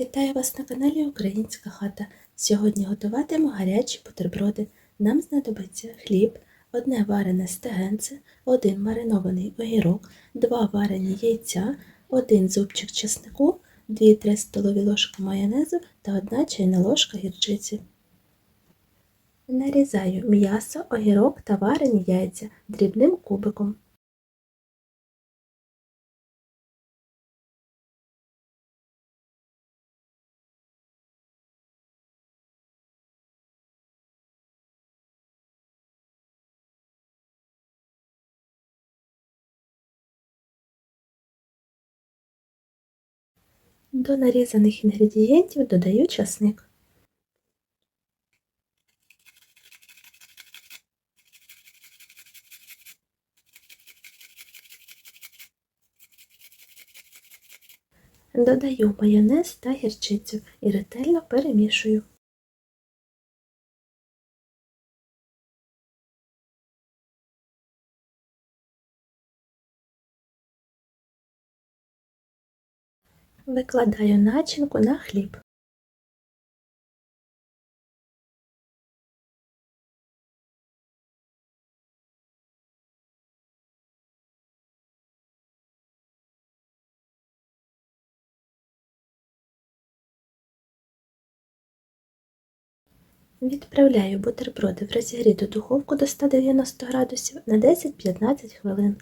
Вітаю вас на каналі Українська хата. Сьогодні готуватиму гарячі бутерброди. Нам знадобиться хліб, одне варене стегенце, один маринований огірок, два варені яйця, один зубчик чеснику, 2-3 столові ложки майонезу та одна чайна ложка гірчиці. Нарізаю м'ясо, огірок та варені яйця дрібним кубиком. До нарізаних інгредієнтів додаю часник. Додаю майонез та гірчицю і ретельно перемішую. Викладаю начинку на хліб. Відправляю бутерброди в розігріту духовку до 190 градусів на 10-15 хвилин.